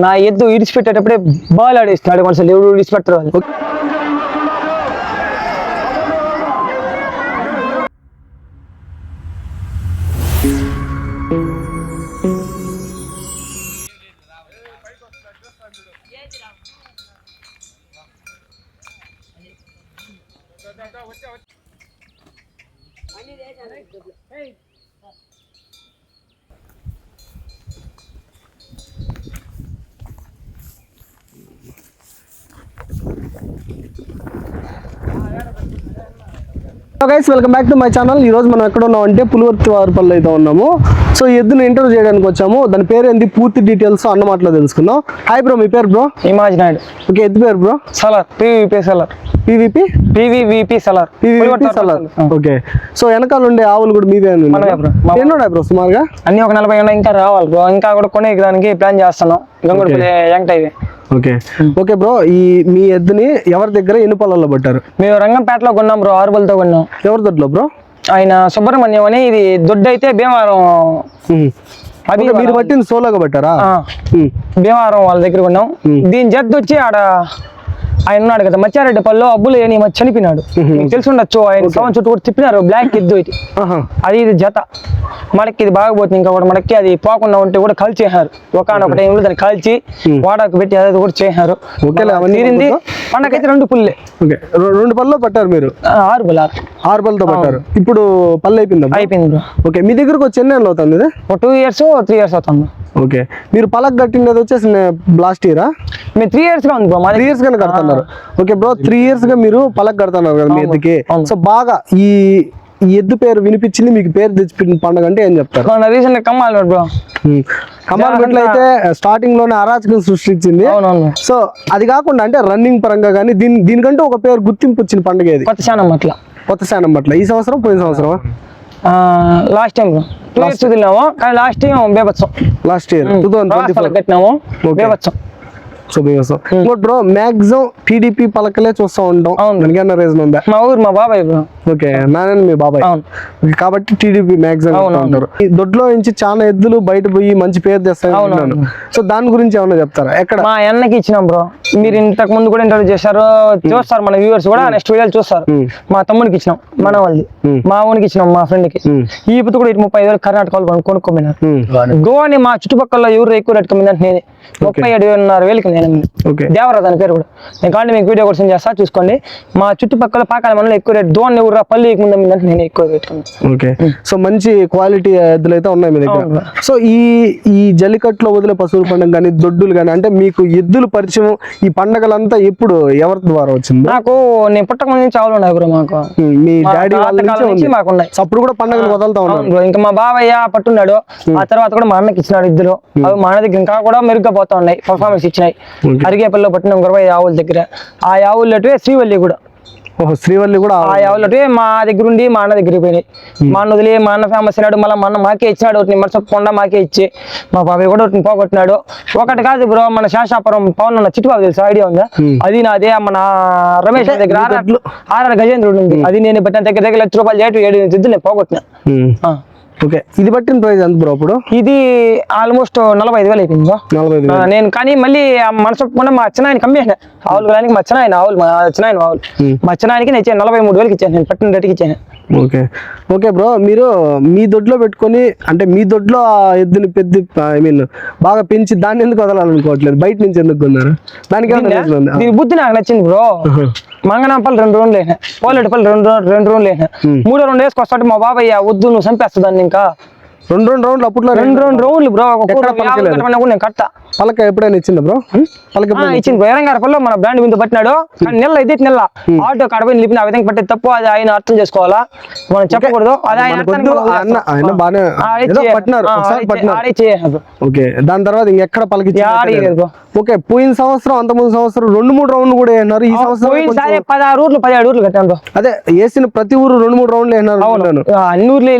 నా ఎద్దు ఇడిచిపెట్టేటప్పుడే బాల్ ఆడేస్తున్నాడు కొంచెం ఎవరు ఇడిచిపెట్టరు వాళ్ళు. Guys welcome back to my channel ఈ రోజు మనం ఎక్కడ ఉన్నాం అంటే పులివర్తి వారిపల్లి అయితే ఉన్నాము. సో ఎద్దును ఇంటర్వ్యూ చేయడానికి వచ్చాము. దాని పేరు ఏంటి పూర్తి డీటెయిల్స్ అన్న మాటలో తెలుసుకుందాం. హాయ్ బ్రో మీ పేరు బ్రో ఇమాజినాయిడ్ ఓకే ఎద్దు పేరు bro Salaar PVP Salaar. PVP PVVP Salaar PVP Salaar okay so వెనకాల ఉండే ఆవులు కూడా మీవే మనవే bro. మా- ఎన్ని ఉన్నాయి బ్రో సుమారుగా? అన్ని ఒక నలభై ఉన్నాయి ఇంకా రావాలి బ్రో ఇంకా కూడా కొనేదానికి ప్లాన్ చేస్తున్నాం. గంగుడు యంగ్ ఓకే ఓకే బ్రో ఈ మీ ఎద్దుని ఎవరి దగ్గర ఎన్ని పొలాల్లో పట్టారు? మేము రంగంపేటలో కొన్నాం బ్రో ఆరుబలతో కొన్నాం. ఎవరి దొడ్లో బ్రో ఆయన సుబ్రహ్మణ్యం అని ఇది దొడ్డు అయితే భీమవరం ఓకే, మీరు పట్టింది సోలోగా పట్టారా. భీమవరం వాళ్ళ దగ్గర కొన్నాం. దీని జద్దు వచ్చి ఆడ ఆయన ఉన్నాడు కదా మచ్చారెడ్డి పల్లెలో అబ్బులు అని చనిపోయినాడు. మీకు తెలిసి ఉండొచ్చు ఆయన సంవత్సరం చుట్టూ కూడా తిప్పినారు బ్లాక్ ఎద్దు ఇది. అది ఇది జత. మనకి ఇది బాగపోతుంది ఇంకా కూడా మనకి అది పోకుండా ఉంటే కూడా కాల్చేసారు ఒకనొక టైంలో దాన్ని కాల్చి వాడకు పెట్టి అది కూడా చేశారు. తీరింది. పండగైతే రెండు పుల్లే. రెండు పళ్ళలో పట్టారు మీరు? ఆరు పుల్ల ఆరు పళ్ళతో పట్టారు. ఇప్పుడు పళ్ళు అయిపోయిందా అయిపోయింది ఓకే. మీ దగ్గరకు వచ్చి ఎన్ని అవుతుంది ఒక టూ ఇయర్స్ త్రీ ఇయర్స్ అవుతుంది. ఓకే. మీరు పలక్ కట్టినది వచ్చేసి లాస్ట్ ఇయరా మేము త్రీ ఇయర్స్గా ఉంది బ్రో త్రీ ఇయర్స్ గానే కడుతున్నారు. ఓకే బ్రో త్రీ ఇయర్స్గా మీరు పలక్ కడుతున్నారు కదా మీ ఎద్దుకి. సో బాగా ఈ ఈ ఎద్దు పేరు వినిపించింది మీకు పేరు తెచ్చిపెట్టిన పండుగ అంటే ఏం చెప్తారు? రీసెంట్ కమ్మాలి బ్రో కమాల్ అయితే స్టార్టింగ్లోనే అరాచకం సృష్టించింది. సో అది కాకుండా అంటే రన్నింగ్ పరంగా కానీ దీని దీనికంటే ఒక పేరు గుర్తింపు వచ్చిన పండుగ ఇది కొత్త శానం అట్లా. కొత్త శానం పట్ల ఈ సంవత్సరం పోయిన సంవత్సరం లాస్ట్ టైం టూ ఇయర్స్ వదిలినాము కానీ last time బేబత్సం last year two thousand twenty four కట్టినాము. బేబత్సం సో ఇంకోటి బ్రో మాక్సిమం టీడీపీ పలకలే చూస్తూ ఉంటాం. అవును. దానికన్నా రీజన్ ఉందా? మా ఊరు మా బాబాయ్ బ్రో ఓకే నారాయణ మీ బాబాయ్. కాబట్టి టీడీపీ మ్యాక్సిమం ఉంటారు. దొడ్లో నుంచి చాలా ఎద్దులు బయట పోయి మంచి పేరు విన్నాను. సో దాని గురించి ఏమన్నా చెప్తారా? ఎక్కడ? మా అన్నకి ఇచ్చినాం బ్రో మీరు ఇంతకు ముందు కూడా ఇంటర్వ్యూ చేశారు. చూస్తారు మన వ్యూవర్స్ కూడా నెక్స్ట్ వీడియోలు చూస్తారు. మా తమ్ముడికి ఇచ్చినాం మన వాళ్ళది. మా ఊనికి ఇచ్చినాం మా ఫ్రెండ్కి. ఈ ఇప్పుడు కూడా ఇటు ముప్పై ఐదు వేలు కర్ణాటక కొనుక్కోమన్నారు గోవాని మా చుట్టుపక్కల ఎవరు ఎక్కువ రేట్ కమ్మిందంటే నేనే ముప్పై ఏడున్నర వేలకి ఓకే. దేవరాజ్ అని పేరు కూడా. నేను కావాలంటే మీకు వీడియో కూడా సెండ్ చేస్తా చూసుకోండి. మా చుట్టుపక్కల పాకాల మనలో ఎక్కువ రేట్ దోన్ ఎవరు పల్లి ముందు అమ్మిందంటే నేను ఎక్కువ ఓకే. సో మంచి క్వాలిటీ ఎద్దులు అయితే ఉన్నాయి మీ దగ్గర. సో ఈ ఈ జల్లికట్టులో వదిలే పశువుల పండుగ కానీ దొడ్డులు కానీ అంటే మీకు ఎద్దుల పరిచయం ఈ పండగలంతా ఎప్పుడు ఎవరి ద్వారా వచ్చింది? నాకు నేను పుట్టక ముందు నుంచి ఆవులు ఉన్నాయి బ్రో మాకు. మీ డాడీ వాళ్ళ నుంచే మాకు ఉన్నాయి. అప్పుడు కూడా పండగలు వదులుతా బ్రో. ఇంకా మా బావయ్య పట్టున్నాడు. ఆ తర్వాత కూడా మా అన్నకి ఇచ్చినాడు ఇద్దరు. అవి మా అన్న దగ్గర ఇంకా కూడా మెరుగ్గా పోతా ఉన్నాయి. పర్ఫార్మెన్స్ ఇచ్చినాయి. అరిగేపల్లిలో పట్టిన గురవై ఆవుల దగ్గర. ఆ ఆవులటే శ్రీవల్లి కూడా. ఓహో శ్రీవల్లి కూడా ఆ ఆవులటే మా దగ్గర ఉండి మా అన్న దగ్గరికి పోయినాయి. మా అన్న వదిలి మా అన్న ఫేమస్ అయినాడు మళ్ళీ మా అన్న మాకే ఇచ్చినాడు ఒకటి నిమ్మరస కొండ మాకే ఇచ్చి. మా బాబాయ్ కూడా ఒకటిని పోగొట్టినాడు. ఒకటి కాదు బ్రో మన శాషాపురం పవన్ అన్న చిట్టుబాబు తెలుసు? ఐడియా ఉందా? అది నాదే మన రమేష్ దగ్గర ఆర్ఆర్ గజేంద్రుడు ఉంది. అది నేను పెట్టిన దగ్గర దగ్గర లక్ష రూపాయలు ఏడు జిద్దులు నేను పోగొట్టిన. ఓకే. ఇది పట్టిన ప్రైస్ ఎంత బ్రో అప్పుడు? ఇది ఆల్మోస్ట్ నలభై ఐదు వేలు అయిపోయింది బ్రో. నలభై ఐదు నేను కానీ మళ్ళీ ఆ మనసు ఒప్పుకుండా మా అచ్చనాయన కమ్మేసిన ఆవులు కానీ మా అచ్చనాయన ఆవులు మా అచ్చనాయన ఆవులు. మా అచ్చనాయనకి నేను నలభై మూడు వేలకి ఇచ్చాను నేను పట్టిన రేటుకి ఇచ్చాను. ఓకే. ఓకే బ్రో మీరు మీ దొడ్లో పెట్టుకొని అంటే మీ దొడ్లో ఆ ఎద్దుని పెద్ద ఐ మీన్ బాగా పెంచి దాన్ని ఎందుకు వదలాలనుకోవట్లేదు? బయట నుంచి ఎందుకు కొన్నారు? దానికి బుద్ధి నాకు నచ్చింది బ్రో మంగనాపల్లి రెండు రోజులు వేసిన పోలేటిపల్లి రెండు రెండు రోజులు వేసిన. మూడో రెండు వేసుకొస్తాడు మా బాబాయ్ వద్దు నువ్వు చంపేస్తా దాన్ని ఇంకా. రెండు రెండు రౌండ్లు అప్పట్లో రెండు రెండు రోజులు బ్రో ఎక్కడ పలకలేదు? నేను కట్టా పలక ఎప్పుడైనా ఇచ్చిందా బ్రో? పలక ఇచ్చింది? ఎరంగారపల్లిలో మన బ్రాండ్ విందు పట్టినాడు. కానీ నెల ఇదే నెల. ఆటో కడపని నిలిపిన ఆ విధంగా పట్టే తప్పు అది ఆయన అర్థం చేసుకోవాలా? మనం చెప్పకూడదు. అది ఆయన ఆయన. బాగానే ఓకే. దాని తర్వాత ఇంకెక్కడ బ్రో. ఓకే. పోయిన సంవత్సరం అంత ముందు సంవత్సరం రెండు మూడు రౌండ్లు కూడా వేసినారు. ఈ సంవత్సరం పదహారు ఊర్లు పదిహేడు ఊర్లు కట్టాను అదే వేసిన ప్రతి ఊరు రెండు మూడు రౌండ్లు వేసినారు అన్ని ఊర్లు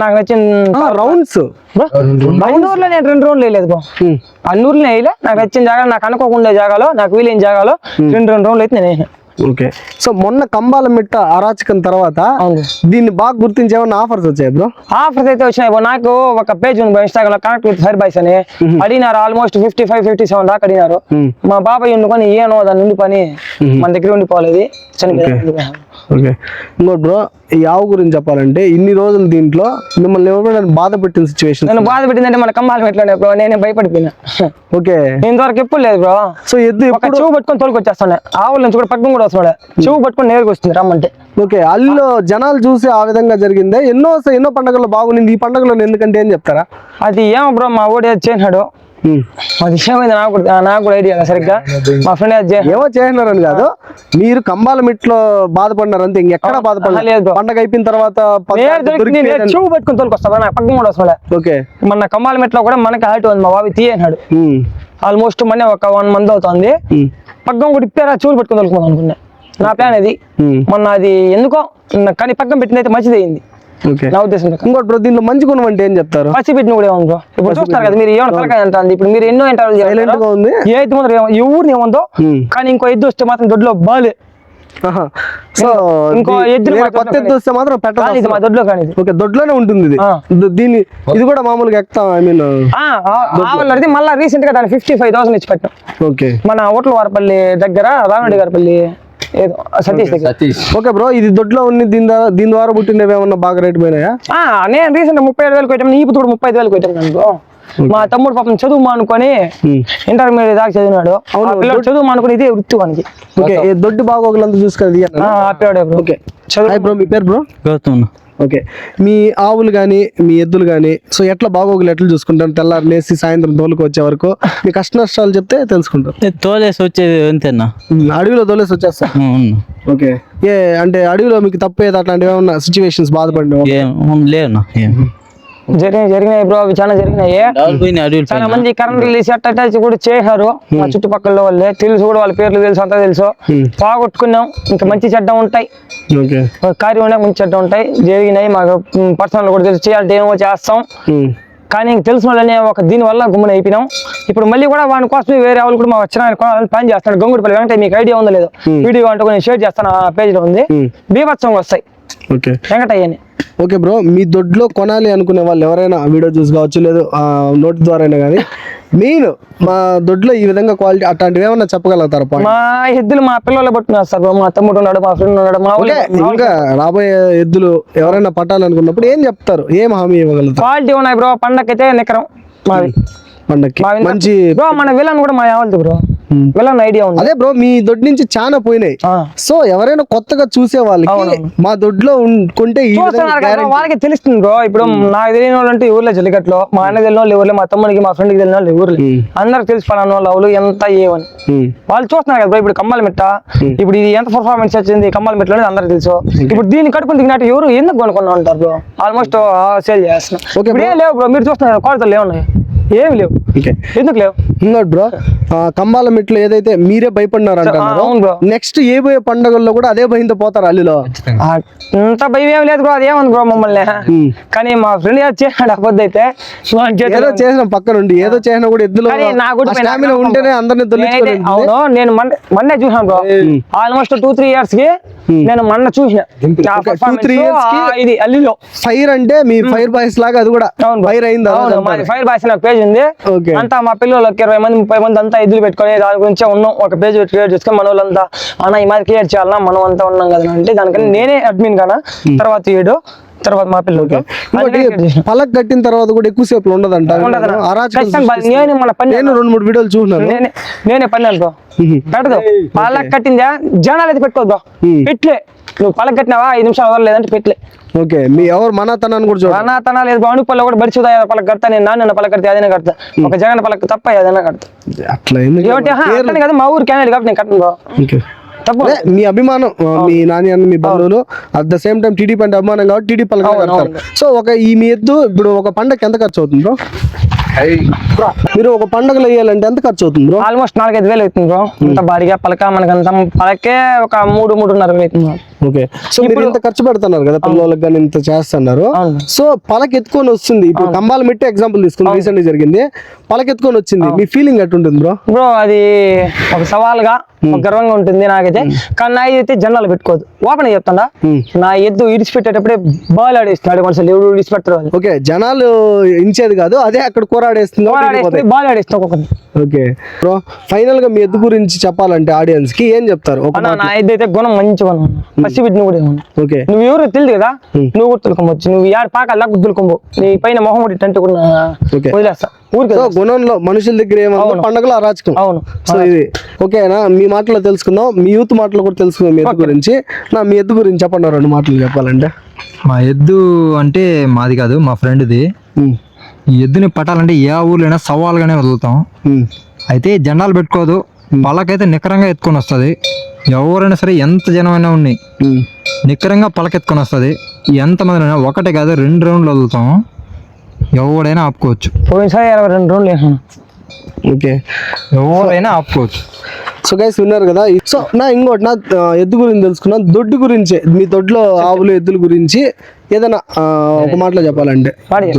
నాకు నచ్చిన రౌండ్స్ బ్రో, అన్ని ఊర్లో నేను రెండు రౌండ్లు వేయలేదు బ్రో అన్ని ఊర్లు వేయలే. నాకు నచ్చిన జాగాలో నాకు అనుకోకుండా జాగాలో నాకు వీలైన జాగాలో రెండు రెండు రౌండ్లు అయితే నేను వేసిన ఓకే. సో మొన్న కంబాల మిట్ట అరాచకం తర్వాత దీన్ని బాగా గుర్తించి ఏమన్నా ఆఫర్స్ వచ్చాయి బ్రో? ఆఫర్స్ అయితే వచ్చినాయి. నాకు ఒక పేజ్ ఉంది ఇన్స్టాగ్రామ్లో కనెక్ట్ విత్ ఫైర్ బాయ్స్ అని అడిగినారు almost fifty five fifty seven దాకా అడిగినారు. మా బాబాయ్ ఉండుకొని ఏనో దాని నుండి పని మన దగ్గర ఉండిపోలేదు చనిపోయింది ఓకే. ఇంకోటి బ్రో ఈ ఆవు గురించి చెప్పాలంటే ఇన్ని రోజులు దీంట్లో మిమ్మల్ని ఎవరైనా బాధ పెట్టిన సిచ్యువేషన్ నన్ను బాధ పెట్టిందంటే మన కమ్మాలు పెట్టలే బ్రో నేనే భయపడిపోయినా. ఓకే. ఇంతవరకు ఎప్పుడు లేదు బ్రో సో ఎద్దు ఒక చెవు పట్టుకొని తోలుకొచ్చేస్తాను ఆవుల నుంచి కూడా పక్కన కూడా వస్తున్నాడు. చెవు పట్టుకొని నేరుగా వస్తుంది రమ్మంటే. ఓకే అల్లు జనాలు చూసి ఆ విధంగా జరిగిందే? ఎన్నో ఎన్నో పండుగల్లో బాగుంది ఈ పండుగలో ఎందుకంటే ఏం చెప్తారా? అది ఏమో బ్రో మా ఊడి చేసినాడు. అది ఏమైంది నాకు నాకు కూడా ఐడియా సరిగ్గా. మా ఫ్రెండ్ ఏమో చేసినారని కాదు. మీరు కంబాల మిట్లో బాధపడినారు అంతే ఇంకెక్కడ బాధపడలేదు. పండగ అయిపోయిన తర్వాత చెవు పట్టుకొని తోలుకొస్తా నాకు పక్కన కూడా ఓకే. మన కమ్మాల మెట్లో కూడా మనకి హార్ట్ ఉంది మా బాబు తీయనాడు ఉమ్, ఆల్మోస్ట్ మొన్న ఒక వన్ మంత్ అవుతుంది. పక్కన కూడా ఇప్పారా చెవులు పట్టుకొని తోలుకుందాం అనుకున్నా. నా ప్లాన్ అది మొన్న అది ఎందుకో కానీ పక్కన పెట్టింది అయితే మంచిది అయింది నా ఉద్దేశం. ఇంకోటి బ్రో దీంట్లో మంచి గుణం అంటే ఏం చెప్తారు? పచ్చి పెట్టిన కూడా ఏముందో ఇప్పుడు చూస్తారు కదా మీరు ఏమైనా తలకాయ ఉంది ఇప్పుడు మీరు ఎన్నో ఇంటర్వ్యూ సైలెంట్గా ఉంది. ఏ ఎద్దు ముందర ఏమో- ఎవరిని ఏముందో. కానీ ఇంకో ఎద్దు వస్తే మాత్రం దొడ్లో బాలే. సో ఇంకో దీ- ఎద్దులు వేరే మాత్రం కొత్త ఎద్దు వస్తే మాత్రం మా పెట్టదు దొడ్లో కానీ ఓకే దొడ్లోనే ఉంటుంది ఇది. ఆ. ద- దీని ఇది కూడా మామూలుగా ఎక్కుతాం ఐ మీన్ ఆ, ఆ- ఆవులది మళ్ళీ రీసెంట్గా దాన్ని ఫిఫ్టీ ఫైవ్ థౌసండ్ ఇచ్చి పెట్టాం. ఓకే. మన ఓట్ల వారపల్లి దగ్గర రామరెడ్డి గారిపల్లి సతీష్ ఓకే బ్రో ఇది దొడ్లో ఉంది దీని ద్వారా దీని ద్వారా పుట్టినవి ఏమన్నా బాగా రేట్ పోయినాయా? ఆ, నేను రీసెంట్ ముప్పై ఐదు వేలు కొట్టాను. నీ ఇప్పుడు ముప్పై ఐదు వేలు కొట్టాను అనుకో మా తమ్ముడు పాపం చదువు మానుకొని. ఇంటర్మీడియట్ దాకా చదివినాడు. పిల్లడు చదువు మానుకొని ఇదే వృత్తి వానికి. ఓకే ఈ దొడ్డి బాగోగులంతా చూసుకొని ఓకే. చదువు బ్రో మీ పేరు బ్రో? గౌతమ్ ఓకే. మీ ఆవులు కానీ మీ ఎద్దులు కానీ సో ఎట్లా బాగోగులు ఎట్లా చూసుకుంటారు? తెల్లారు లేసి సాయంత్రం తోలుకు వచ్చే వరకు మీ కష్ట నష్టాలు చెప్తే తెలుసుకుంటారు. తోలేసి వచ్చేది అంతేనా? ఉమ్, అడవిలో తోలేసి వచ్చేస్తా. ఓకే. ఏ అంటే అడవిలో మీకు తప్పేది అట్లాంటివి ఏమన్నా సిచ్యువేషన్స్ బాధపడిన ఏం లేవునా జరిగినాయి జరిగినాయి బ్రో అవి చాలా జరిగినాయి. చాలా పైన. మంది కరెంట్ రిలీజ్ అట్ట కూడా చేశారు. మా చుట్టుపక్కల వాళ్ళే తెలుసు కూడా వాళ్ళ పేర్లు తెలుసు అంతా తెలుసు. పోగొట్టుకున్నాం ఇంకా మంచి చెడ్డ ఉంటాయి. కార్యం ఉన్నాయి మంచి చెడ్డ ఉంటాయి. జరిగినాయి మాకు పర్సనల్ కూడా తెలుసు. చేయాలంటే ఏమో చేస్తాం. కానీ ఇంక తెలిసిన వాళ్ళని ఒక దీని వల్ల గుమ్మని అయిపోయినాం. ఇప్పుడు మళ్ళీ కూడా వాని కోసమే వేరే వాళ్ళు కూడా మా వచ్చిన ప్లాన్ చేస్తాడు గంగుడిపల్లి వెంకటయ్య మీకు ఐడియా ఉందో లేదో? వీడియో అంటే నేను షేర్ చేస్తాను ఆ పేజ్లో ఉంది. Hmm. బీభత్సంగా వస్తాయి. ఓకే. వెంకటయ్య అని ఓకే బ్రో మీ దొడ్లో కొనాలి అనుకునే వాళ్ళు ఎవరైనా వీడియో చూసి కావచ్చు లేదు నోటి ద్వారా అయినా కానీ. మెయిన్ మా దొడ్లో ఈ విధంగా క్వాలిటీ అట్లాంటివి ఏమన్నా చెప్పగలుగుతారా మా ఎద్దులు మా పిల్లలు పట్టుకున్నారు సార్ మా తమ్ముడు ఉన్నాడు మా ఫ్రెండ్ ఉన్నాడు మా ఇంకా రాబోయే ఎద్దులు ఎవరైనా పట్టాలనుకున్నప్పుడు ఏం చెప్తారు? ఏం హామీ ఇవ్వగలుగుతారు? క్వాలిటీ ఉన్నాయి బ్రో పండకైతే నిక్కరం మావి పండక్కి మంచి బ్రో మన విలన్ కూడా మా యావల్ది బ్రో. విలన్ ఐడియా ఉంది. అదే బ్రో మీ దొడ్డి నుంచి చాలా పోయినాయి. సో ఎవరైనా కొత్తగా చూసే వాళ్ళకి. మా దొడ్లో కొంటే చూస్తున్నారు వాళ్ళకి తెలుస్తుంది బ్రో. ఇప్పుడు నాకు తెలియని వాళ్ళు అంటే ఊర్లో జల్లికట్లో మా అన్న తెలియని వాళ్ళు ఊర్లో మా తమ్ముడికి మా ఫ్రెండ్కి తెలియని వాళ్ళు ఉమ్. అందరికి తెలిసి పలానా వాళ్ళు ఎంత ఏమని వాళ్ళు చూస్తున్నారు కదా bro, ఇప్పుడు కమ్మల మిట్ట. ఇప్పుడు ఇది ఎంత పర్ఫార్మెన్స్ వచ్చింది కమ్మల మిట్టలో అందరికి తెలుసు. ఇప్పుడు దీన్ని కట్టుకుని దిగినట్టు ఎవరు ఎందుకు కొనుక్కున్నా ఉంటారు బ్రో ఆల్మోస్ట్ సేల్ చేస్తున్నాం Okay, ఇప్పుడు ఏం లేవు బ్రో మీరు చూస్తున్నారు కోడతలు ఏమున్నాయి? ఏమి లేవు. ఎందుకు లేవు? బ్రో ఆ, కంబాల మెట్లు ఏదైతే మీరే భయపడినారు. అంటున్నారు నెక్స్ట్ ఏ పోయే పండుగల్లో కూడా అదే భయంతో పోతారు అల్లిలో. ఆ, అంత భయం ఏం లేదు బ్రో అది ఏముంది బ్రో మమ్మల్ని. కానీ మా ఫ్రెండ్ చేసాడు అబద్ధం అయితే ఏదో చేసిన పక్క నుండి ఏదో చేసినా కూడా ఎద్దులో కానీ నా కూడా పైన స్టామినా ఉంటేనే. అందరిని అవును నేను మొన్న చూసాను బ్రో. ఆల్మోస్ట్ టూ త్రీ ఇయర్స్కి నేను మొన్న చూసిన. కి- ఇది అల్లిలో. ఫైర్ అంటే మీ ఫైర్ బాయ్స్ లాగా అది కూడా అవును ఫైర్ అయింది ఫైర్ బాయ్స్ నాకు పేజ్ ఉంది. అంతా మా పిల్లలకి ఇరవై మంది ముప్పై మంది అంతా ఎదురు పెట్టుకొని దాని గురించే ఉన్నాం. ఒక పేజ్ క్రియేట్ చేసుకొని మన వాళ్ళంతా అన్న ఈ మాది క్రియేట్ చేయాలన్నా మనం అంతా ఉన్నాం కదా అంటే దానికని నేనే అడ్మిన్ కానా తర్వాత ఏడు తర్వాత మా పిల్లలకి. పలక్ కట్టిన తర్వాత కూడా ఎక్కువసేపు ఉండదంట. నేను పని రెండు మూడు వీడియోలు చూసినాను. నేనే పన్నాను బ్రో. పెట్టదు పలక కట్టిందా? జనాలు అయితే పెట్టుకోదు బ్రో. Hmm. పెట్లే నువ్వు పలక కట్టినావా? ఐదు నిమిషాలు వదలలేదంటే పెట్లే ఓకే. మీ ఎవరు మన తనాన్ని కూడా చూడండి అనా తన లేదు బాగుండి పళ్ళు కూడా బడిచుదా పలక కడతా నేను నాన్న పలక కడితే అదైనా కడతా. ఒక జగన్ పలక తప్ప ఏదైనా కడతా. అట్లా కదా మా ఊరు క్యాండిడేట్ కాబట్టి నేను కట్టను మీ అభిమానం మీ నాని అన్న మీ బంధువులు at the same time TDP అంటే అభిమానం కాబట్టి టీడీపీ కడతారు. సో ఒక ఈ మీ ఎద్దు ఇప్పుడు ఒక పండగకి ఎంత ఖర్చు అవుతుంది బ్రో మీరు ఒక పండగలు వేయాలంటే ఎంత ఖర్చు అవుతుంది బ్రో ఆల్మోస్ట్ నాలుగైదు వేలు అవుతుంది బ్రో అంత భారీగా పలక మనకంత పలకే ఒక మూడు మూడున్నర వేలు అవుతుంది. ఓకే. సో మీరు ఇంత ఖర్చు పెడుతున్నారు కదా పిల్లలకి కానీ ఇంత చేస్తున్నారు. సో పలకెత్తుకొని వస్తుంది. ఇప్పుడు కంబాల మిట్టే ఎగ్జాంపుల్ తీసుకుని రీసెంట్గా జరిగింది. పలకెత్తుకొని వచ్చింది. మీ ఫీలింగ్ ఎట్టుంటుంది బ్రో బ్రో అది ఒక సవాల్గా ఒక గర్వంగా ఉంటుంది నాకైతే. కానీ నా అయితే జెండాలు పెట్టుకోదు ఓపెన్ చెప్తాడా నా ఎద్దు ఇడిచిపెట్టేటప్పుడే బాల్ ఆడేస్తున్నాడు మనుషులు ఎవరు ఇడిచిపెట్టరు అని. ఓకే జనాలు ఇంచేది కాదు. అదే అక్కడ కూర ఆడేస్తుంది బాల్ ఆడేస్తాం ఒక్కొక్కరిని. ఓకే. బ్రో ఫైనల్గా మీ ఎద్దు గురించి చెప్పాలంటే ఆడియన్స్కి ఏం చెప్తారు? నా ఎద్దు అయితే గుణం మంచి గుణం పసి బిడ్డను కూడా ఓకే. నువ్వు ఎవరు తెలియదు కదా? నువ్వు కూడా తులుకోవచ్చు నువ్వు యారు పాకల్లా గుద్దులుకోబో నీ పైన మొహం ఒకటి టంటు కూడా Okay. వదిలేస్తా. ఊరికి సో గుణంలో మనుషుల దగ్గర ఏమన్నా పండగలో అరాచకం. అవును. సో ఇది. ఓకేనా? మీ మాటలో తెలుసుకుందాం. మీ యూత్ మాటలు కూడా తెలుసుకుందాం మీ ఎద్దు గురించి. నా మీ ఎద్దు గురించి చెప్పండి రెండు మాటలు చెప్పాలంటే. మా ఎద్దు అంటే మాది కాదు మా ఫ్రెండ్ది. ఈ ఎద్దుని పట్టాలంటే ఏ ఊర్లైనా సవాల్గానే వదులుతాం. అయితే జెండాలు పెట్టుకోదు. పలకైతే నికరంగా ఎత్తుకొని వస్తుంది. ఎవరైనా సరే ఎంత జనమైనా ఉన్నాయి ఉమ్. నికరంగా పలకెత్తుకొని వస్తుంది. ఎంతమంది ఒకటే కాదు రెండు రౌండ్లు వదులుతాం. ఎవడైనా ఆపుకోవచ్చు. పోయినసారి ఇరవై రెండు వేసాను ఓకే. ఎవరైనా ఆపుకోవచ్చు. సో గైస్ విన్నారు కదా? సో నా ఇంకోటి నా ఎద్దు గురించి తెలుసుకున్నా. దొడ్డు గురించి. మీ దొడ్లో ఆవులు ఎద్దుల గురించి ఏదైనా ఒక మాటలో చెప్పాలంటే.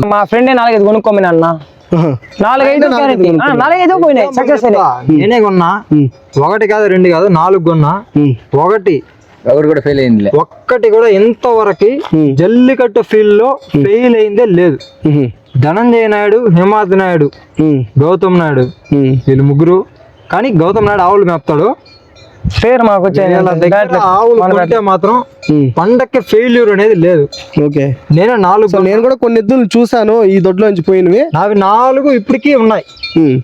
మా ఫ్రెండే నాలుగైదు కొనుక్కోమని అన్న. నాలుగైదు guarantee. ఆ, నాలుగైదు పోయినాయి. సక్సెస్ అయినాయి. నేనే కొన్నా. ఒకటి కాదు రెండు కాదు నాలుగు కొన్నా. ఒకటి. ఒకటి కూడా ఫెయిల్ అయిందిలే. ఒక్కటి కూడా ఇంతవరకు జల్లికట్టు ఫీల్డ్లో ఫెయిల్ అయిందే లేదు. ధనంజయ నాయుడు హిమాద్రి నాయుడు గౌతమ్ నాయుడు. వీళ్ళు ముగ్గురు. కానీ గౌతమ్ నాయుడు ఆవులు మేపుతాడు. పేరు మాకు వచ్చాయి. మాత్రం. పండక్కి ఫెయిల్యూర్ అనేది లేదు. ఓకే. నేను నాలుగు నేను కూడా కొన్ని ఎద్దులు చూసాను ఈ దొడ్లో నుంచి పోయినవి. నావి నాలుగు ఇప్పటికీ ఉన్నాయి. ఉమ్,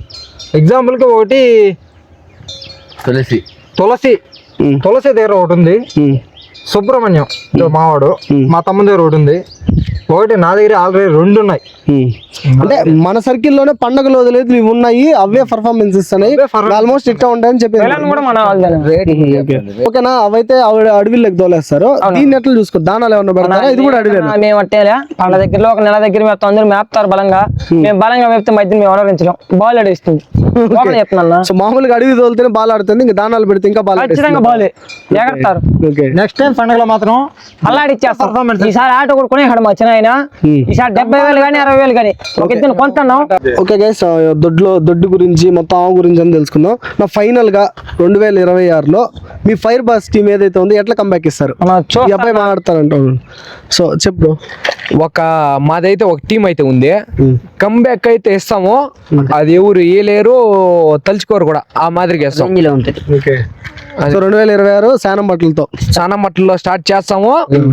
ఎగ్జాంపుల్కి ఒకటి తులసి. తులసి. తులసి దగ్గర ఒకటి ఉంది. సుబ్రహ్మణ్యం మావాడు మా తమ్ముడి దగ్గర ఒకటి ఉంది. ఒకటి నా దగ్గర ఆల్రెడీ రెండు ఉన్నాయి. అంటే మన సర్కిల్లోనే పండగలు వదిలేదు ఇవి ఉన్నాయి అవే పర్ఫార్మెన్స్ ఇస్తున్నాయి ఆల్మోస్ట్ ఇట్లా ఉంటాయని చెప్పి పిల్లలు కూడా మన వాళ్ళదే. ఓకేనా? అవైతే ఆవిడ అడవిలోకి తోలేస్తారు. దీన్ని ఎట్లా చూసుకో? దానాలు ఏమన్నా పెడతారా? ఇది కూడా అడవి మేము అట్టేలే. వాళ్ళ దగ్గరలో ఒక నెల దగ్గర మేపుతాం అందరూ మేపుతారు బలంగా. మేము బలంగా మేపితే మధ్య మేము అనరించడం బాల్ చెప్తున్నా సో మామూలుగా అడవి తోలితేనే బాల్ ఆడుతుంది ఇంకా దానాలు పెడితే ఇంకా బాల్ ఖచ్చితంగా బాలే. ఎగడతారు ఓకే నెక్స్ట్ టైం పండగలో మాత్రం అల్లాడిచ్చేస్తాం. ఈసారి ఆటో కూడా కొనేసాడు మా చిన్న ఆయన ఈసారి డెబ్బై వేలు కానీ అరవై వేలు కానీ. ఒక ఇద్దరు కొంటున్నాం. ఓకే గైస్ దొడ్లో దొడ్డు గురించి మొత్తం ఆవు గురించి అని తెలుసుకుందాం. నా ఫైనల్గా రెండు వేల ఇరవై ఆరులో మీ ఫైర్ బాస్ టీం ఏదైతే ఉందో ఎట్లా కంబ్యాక్ ఇస్తారు? ఈ అబ్బాయి మాట్లాడతారంటారు సో చెప్పు ఒక మాదైతే ఒక టీం అయితే ఉంది. కంబ్యాక్ అయితే ఇస్తాము. అది ఎవరు లేరు తలుచుకోరు కూడా. ఆ మాదిరిగా ఇస్తాం. రెండు వేల ఇరవై ఆరు శానం బట్టలతో. చాలా మట్టల్లో స్టార్ట్ చేస్తాము.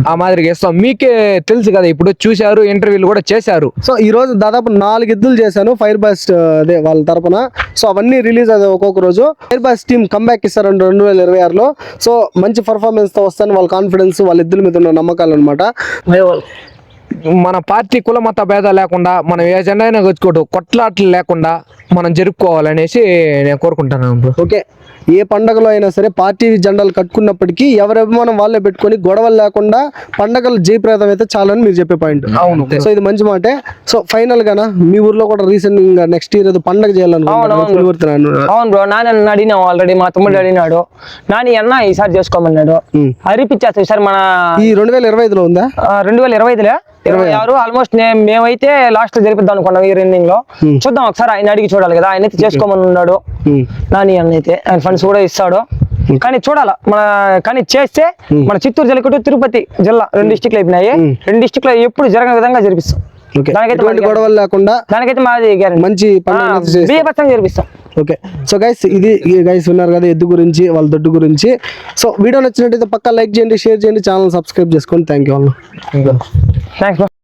ఆ మాదిరిగా ఇస్తాం మీకే తెలుసు కదా ఇప్పుడు చూశారు ఇంటర్వ్యూలు కూడా చేశారు. సో ఈ రోజు దాదాపు నాలుగు ఎద్దులు చేశాను ఫైర్ బాస్ట్ అదే వాళ్ళ తరపున. సో అవన్నీ రిలీజ్ అదే ఒక్కొక్క రోజు. ఫైర్ బాస్ట్ టీం కంబ్యాక్ ఇస్తారు రెండు వేల ఇరవై ఆరులో. సో మంచి పర్ఫార్మెన్స్తో వస్తాను వాళ్ళ కాన్ఫిడెన్స్ వాళ్ళ ఇద్దరి మీద ఉన్న నమ్మకాలు అనమాట మన పార్టీ కుల మత భేద లేకుండా మనం ఏ జెండా అయినా కొట్లాట్లు లేకుండా మనం జరుపుకోవాలనేసి నేను కోరుకుంటున్నాను బ్రో ఓకే. ఏ పండగలో అయినా సరే పార్టీ జెండాలు కట్టుకున్నప్పటికీ ఎవరి అభిమానం వాళ్ళే పెట్టుకొని గొడవలు లేకుండా పండగలు జయప్రదం అయితే చాలని మీరు చెప్పే పాయింట్ అవును. సో ఇది మంచి మాటే. సో ఫైనల్ గానా? మీ ఊర్లో కూడా రీసెంట్ ఇంకా నెక్స్ట్ ఇయర్ ఏదో పండగ చేయాలనుకుంటున్నాను పులివర్తనాన్ని. అవును. బ్రో నాన్న నన్ను అడిగినాం ఆల్రెడీ మా తమ్ముడు అడిగినాడు. నాని అన్న ఈసారి చేసుకోమన్నాడు. అరిపించేస్తాం ఈసారి మన ఈ రెండు వేల ఇరవై ఐదులో ఉందా? రెండు వేల ఇరవై ఐదులే? ఇరవై ఆరు ఆల్మోస్ట్ మేమైతే లాస్ట్ జరిపిద్దాం అనుకున్నాం ఈ రన్నింగ్లో. చూద్దాం ఒకసారి ఆయన అడిగి చూడాలి కదా ఆయన అయితే చేసుకోమని ఉన్నాడు. నాని అన్న అయితే ఆయన ఫండ్స్ కూడా ఇస్తాడు. కానీ చూడాల మన కానీ చేస్తే మన చిత్తూరు జిల్లా తిరుపతి జిల్లా రెండు డిస్టిక్లు అయిపోయినాయి. రెండు డిస్టిక్లో ఎప్పుడు జరగని విధంగా జరిపిస్తాం. దానికైతే గొడవలు లేకుండా దానికైతే మాది మంచి జరిపిస్తాం. ఓకే. సో గైస్ ఇది గైస్ విన్నారు కదా ఎద్దు గురించి వాళ్ళ దొడ్డు గురించి. సో వీడియో నచ్చినట్టయితే పక్కా లైక్ చేయండి షేర్ చేయండి ఛానల్ సబ్స్క్రైబ్ చేసుకోండి థ్యాంక్ యూ థ్యాంక్స్